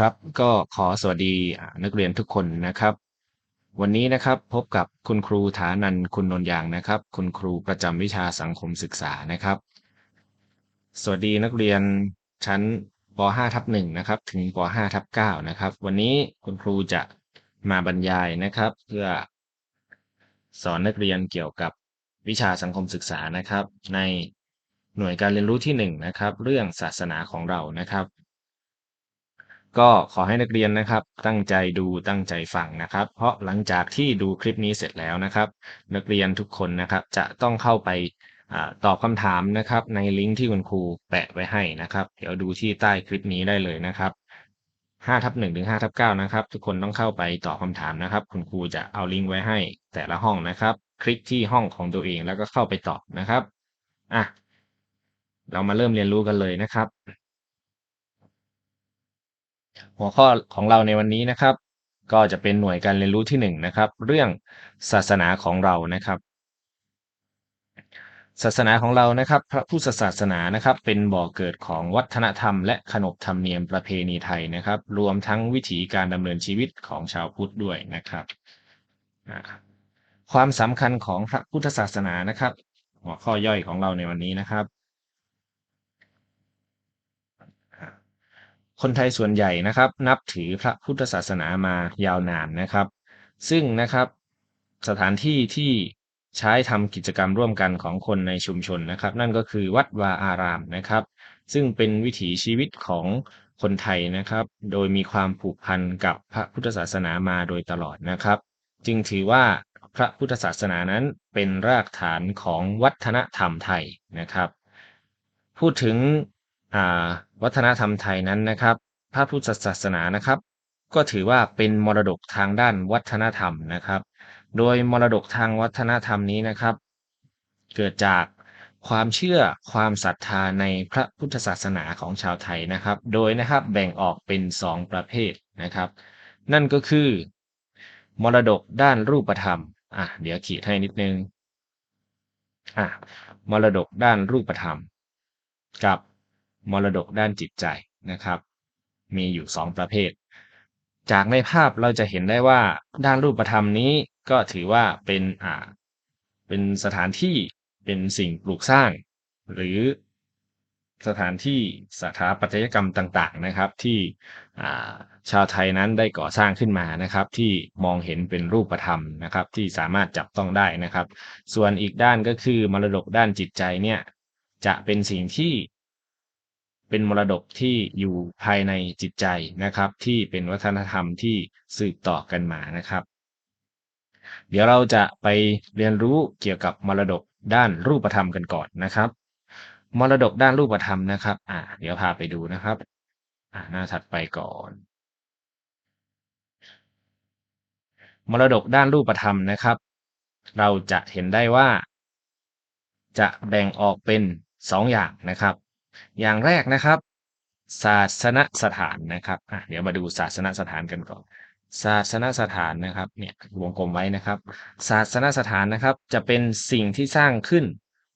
ครับ ก็ขอสวัสดีนักเรียนทุกคนนะครับ วันนี้นะครับพบกับคุณครูฐานันคุณนนท์ยางนะครับ คุณครูประจำวิชาสังคมศึกษานะครับ สวัสดีนักเรียนชั้นป .5 ทับ1นะครับ ถึงป .5 ทับ9นะครับ วันนี้คุณครูจะมาบรรยายนะครับ เพื่อสอนนักเรียนเกี่ยวกับวิชาสังคมศึกษานะครับ ในหน่วยการเรียนรู้ที่1นะครับ เรื่องศาสนาของเรานะครับ ก็ขอให้นักเรียนนะครับ ตั้งใจดูตั้งใจฟังนะครับ เพราะหลังจากที่ดูคลิปนี้เสร็จแล้วนะครับ นักเรียนทุกคนนะครับจะต้องเข้าไปอตอบคำถามนะครับในลิงก์ที่คุณครูแปะไว้ให้นะครับ เดี๋ยวดูที่ใต้คลิปนี้ได้เลยนะครับ5ทับ1ถึง5ทับ9นะครับ ทุกคนต้องเข้าไปตอบคำถามนะครับ คุณครูจะเอาลิงก์ไว้ให้แต่ละห้องนะครับ คลิกที่ห้องของตัวเองแล้วก็เข้าไปตอบนะครับอะเรามาเริ่มเรียนรู้กันเลยนะครับ หัวข้อของเราในวันนี้นะครับ ก็จะเป็นหน่วยการเรียนรู้ที่หนึ่งนะครับ เรื่องศาสนาของเรานะครับ ศาสนาของเรานะครับ พระพุทธศาสนานะครับ เป็นบ่อเกิดของวัฒนธรรม และขนบธรรมเนียมประเพณีไทยนะครับ รวมทั้งวิถีการดำเนินชีวิตของชาวพุทธด้วยนะครับครับความสำคัญของพระพุทธศาสนานะครับ หัวข้อย่อยของเราในวันนี้นะครับ คนไทยส่วนใหญ่นะครับ นับถือพระพุทธศาสนามายาวนานนะครับ ซึ่งนะครับสถานที่ที่ใช้ทำกิจกรรมร่วมกันของคนในชุมชนนะครับ นั่นก็คือวัดวาอารามนะครับ ซึ่งเป็นวิถีชีวิตของคนไทยนะครับ โดยมีความผูกพันกับพระพุทธศาสนามาโดยตลอดนะครับ จึงถือว่าพระพุทธศาสนานั้นเป็นรากฐานของวัฒนธรรมไทยนะครับ พูดถึง วัฒนธรรมไทยนั้นนะครับ พระพุทธศาสนานะครับ ก็ถือว่าเป็นมรดกทางด้านวัฒนธรรมนะครับ โดยมรดกทางวัฒนธรรมนี้นะครับ เกิดจากความเชื่อความศรัทธาในพระพุทธศาสนาของชาวไทยนะครับ โดยนะครับแบ่งออกเป็นสองประเภทนะครับ นั่นก็คือ มรดกด้านรูปธรรมอะเดี๋ยวขีดให้นิดนึงอะมรดกด้านรูปธรรม กับ มรดกด้านจิตใจนะครับ มีอยู่สองประเภท จากในภาพเราจะเห็นได้ว่าด้านรูปธรรมนี้ก็ถือว่าเป็นอ่าเป็นสถานที่เป็นสิ่งปลูกสร้าง หรือสถานที่สถาปัตยกรรมต่างๆนะครับ ที่ชาวไทยนั้นได้ก่อสร้างขึ้นมานะครับ ที่มองเห็นเป็นรูปธรรมนะครับ ที่สามารถจับต้องได้นะครับ ส่วนอีกด้านก็คือมรดกด้านจิตใจเนี่ยจะเป็นสิ่งที่ เป็นมรดกที่อยู่ภายในจิตใจนะครับ ที่เป็นวัฒนธรรมที่สืบต่อกันมานะครับ เดี๋ยวเราจะไปเรียนรู้เกี่ยวกับมรดกด้านรูปธรรมกันก่อนนะครับ มรดกด้านรูปธรรมนะครับอ่าเดี๋ยวพาไปดูนะครับอ่าหน้าถัดไปก่อนมรดกด้านรูปธรรมนะครับ เราจะเห็นได้ว่า จะแบ่งออกเป็นสองอย่างนะครับ อย่างแรกนะครับ ศาสนสถานนะครับอะเดี๋ยวมาดูศาสนสถานกันก่อน ศาสนสถานนะครับเนี่ยวงกลมไว้นะครับ ศาสนสถานนะครับจะเป็นสิ่งที่สร้างขึ้น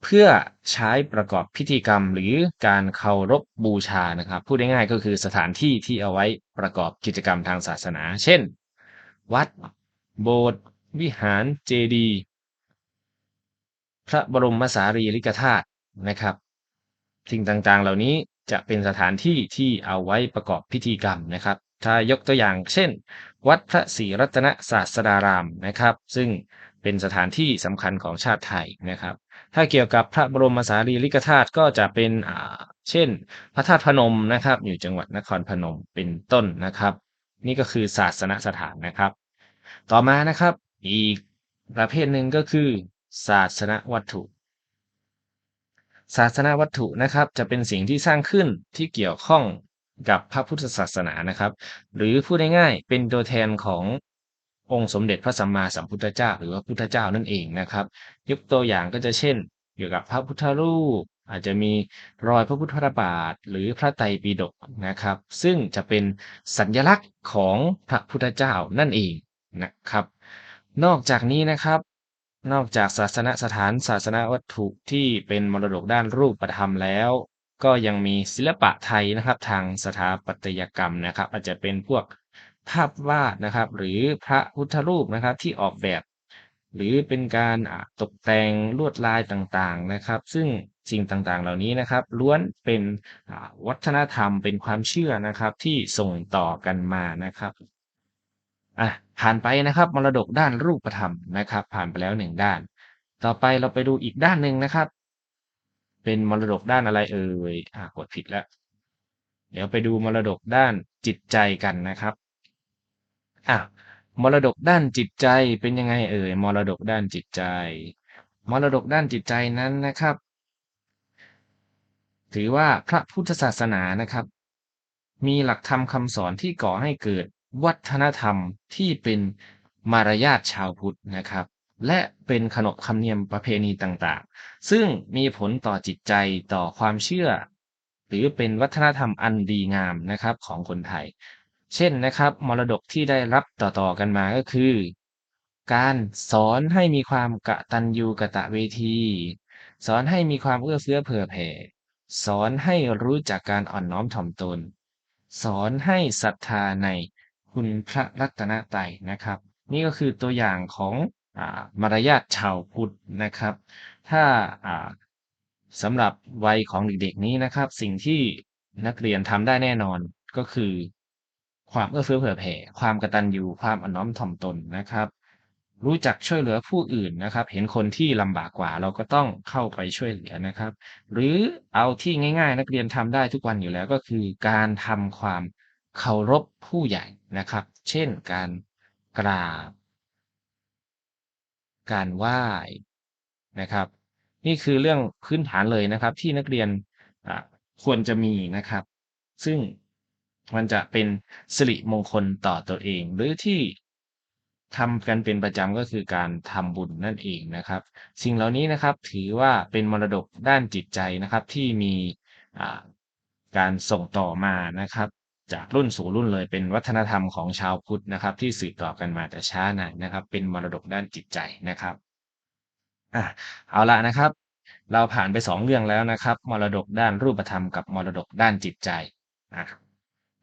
เพื่อใช้ประกอบพิธีกรรม หรือการเคารพบูชานะครับ พูดง่ายๆก็คือสถานที่ที่เอาไว้ประกอบกิจกรรมทางศาสนา เช่น วัด โบสถ์วิหารเจดีย์พระบรมสารีริกธาตุนะครับ สิ่งต่างๆ เหล่านี้จะเป็นสถานที่ที่เอาไว้ประกอบพิธีกรรมนะครับ ถ้ายกตัวอย่างเช่น วัดพระศรีรัตนศาสดารามนะครับ ซึ่งเป็นสถานที่สำคัญของชาติไทยนะครับ ถ้าเกี่ยวกับพระบรมสารีริกธาตุก็จะเป็นอ่าเช่น พระธาตุพนมนะครับ อยู่จังหวัดนครพนมเป็นต้นนะครับ นี่ก็คือศาสนสถานนะครับ ต่อมานะครับอีกประเภทหนึ่งก็คือ ศาสนวัตถุ ศาสนาวัตถุนะครับจะเป็นสิ่งที่สร้างขึ้นที่เกี่ยวข้องกับพระพุทธศาสนานะครับ หรือพูดง่ายๆเป็นตัวแทนขององค์สมเด็จพระสัมมาสัมพุทธเจ้า หรือว่าพุทธเจ้านั่นเองนะครับยกตัวอย่างก็จะเช่น เกี่ยวกับพระพุทธรูป อาจจะมีรอยพระพุทธบาทหรือพระไตรปิฎกนะครับ ซึ่งจะเป็นสัญลักษณ์ของพระพุทธเจ้านั่นเองนะครับ นอกจากนี้นะครับ นอกจากศาสนสถานศาสนวัตถุที่เป็นมรดกด้านรูปธรรมแล้ว ก็ยังมีศิลปะไทยนะครับ ทางสถาปัตยกรรมนะครับ อาจจะเป็นพวกภาพวาดนะครับ หรือพระพุทธรูปนะครับที่ออกแบบ หรือเป็นการตกแต่งลวดลายต่างๆนะครับ ซึ่งสิ่งต่างๆ เหล่านี้นะครับ ล้วนเป็นวัฒนธรรมเป็นความเชื่อนะครับที่ส่งต่อกันมานะครับ อะผ่านไปนะครับมรดกด้านรูปธรรมนะครับ ผ่านไปแล้วหนึ่งด้าน ต่อไปเราไปดูอีกด้านหนึ่งนะครับ เป็นมรดกด้านอะไรเอ่ยอ่ากดผิดแล้ว เดี๋ยวไปดูมรดกด้านจิตใจกันนะครับอะมรดกด้านจิตใจเป็นยังไงเอ่ยมรดกด้านจิตใจ มรดกด้านจิตใจนั้นนะครับ ถือว่าพระพุทธศาสนานะครับ มีหลักธรรมคำสอนที่ก่อให้เกิด วัฒนธรรมที่เป็นมารยาทชาวพุทธนะครับ และเป็นขนบธรรมเนียมประเพณีต่างๆ ซึ่งมีผลต่อจิตใจต่อความเชื่อ หรือเป็นวัฒนธรรมอันดีงามนะครับของคนไทย เช่นนะครับ มรดกที่ได้รับต่อๆกันมาก็คือ การสอนให้มีความกะตัญญูกะตะเวที สอนให้มีความเอื้อเฟื้อเผื่อแผ่ สอนให้รู้จักการอ่อนน้อมถ่อมตน สอนให้ศรัทธาใน คุณพระรัตนตรัยนะครับ นี่ก็คือตัวอย่างของอมารยาทชาวพุทธนะครับ ถ้าสำหรับวัยของเด็กๆนี้นะครับ สิ่งที่นักเรียนทำได้แน่นอนก็คือ ความเอื้อเฟื้อเผื่อแผ่ ความกตัญญูความอ่อนน้อมถ่อมตนนะครับ รู้จักช่วยเหลือผู้อื่นนะครับ เห็นคนที่ลำบากกว่าเราก็ต้องเข้าไปช่วยเหลือนะครับ หรือเอาที่ง่าย ๆ นักเรียนทำได้ทุกวันอยู่แล้วก็คือ การทำความ เคารพผู้ใหญ่นะครับ เช่นการกราบ การไหว้นะครับ นี่คือเรื่องพื้นฐานเลยนะครับ ที่นักเรียนควรจะมีนะครับ ซึ่งมันจะเป็นสิริมงคลต่อตัวเอง หรือที่ทำกันเป็นประจำก็คือการทำบุญนั่นเองนะครับ สิ่งเหล่านี้นะครับถือว่าเป็นมรดกด้านจิตใจนะครับที่มีการส่งต่อมานะครับ จากรุ่นสู่รุ่นเลยเป็นวัฒนธรรมของชาวพุทธนะครับ ที่สืบต่อกันมาแต่ช้านานนะครับ เป็นมรดกด้านจิตใจนะครับอะเอาละนะครับ เราผ่านไปสองเรื่องแล้วนะครับ มรดกด้านรูปธรรมกับมรดกด้านจิตใจอะ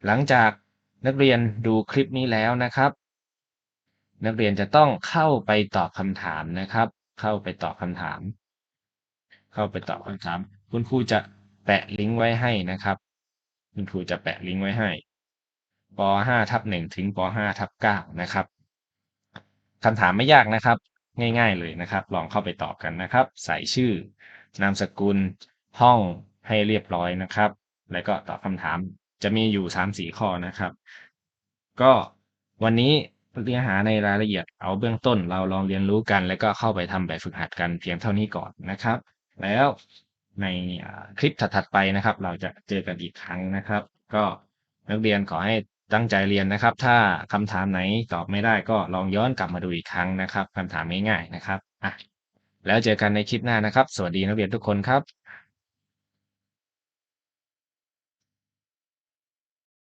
หลังจากนักเรียนดูคลิปนี้แล้วนะครับ นักเรียนจะต้องเข้าไปตอบคำถามนะครับ เข้าไปตอบคำถาม เข้าไปตอบคำถาม คุณครูจะแปะลิงก์ไว้ให้นะครับ คุณครูจะแปะลิงก์ไว้ให้ป .5 ทับ1ถึงป .5 ทับ9นะครับคำถามไม่ยากนะครับ ง่ายๆเลยนะครับ ลองเข้าไปตอบกันนะครับ ใส่ชื่อนามสกุลห้องให้เรียบร้อยนะครับ แล้วก็ตอบคำถามจะมีอยู่ 3 4 ข้อนะครับ ก็วันนี้เรียนหาในรายละเอียดเอาเบื้องต้นเราลองเรียนรู้กัน แล้วก็เข้าไปทำแบบฝึกหัดกันเพียงเท่านี้ก่อนนะครับ แล้ว ในคลิปถัดๆไปนะครับ เราจะเจอกันอีกครั้งนะครับ ก็นักเรียนขอให้ตั้งใจเรียนนะครับ ถ้าคำถามไหนตอบไม่ได้ก็ลองย้อนกลับมาดูอีกครั้งนะครับคำถามง่ายๆนะครับอะแล้วเจอกันในคลิปหน้านะครับ สวัสดีนักเรียนทุกคนครับ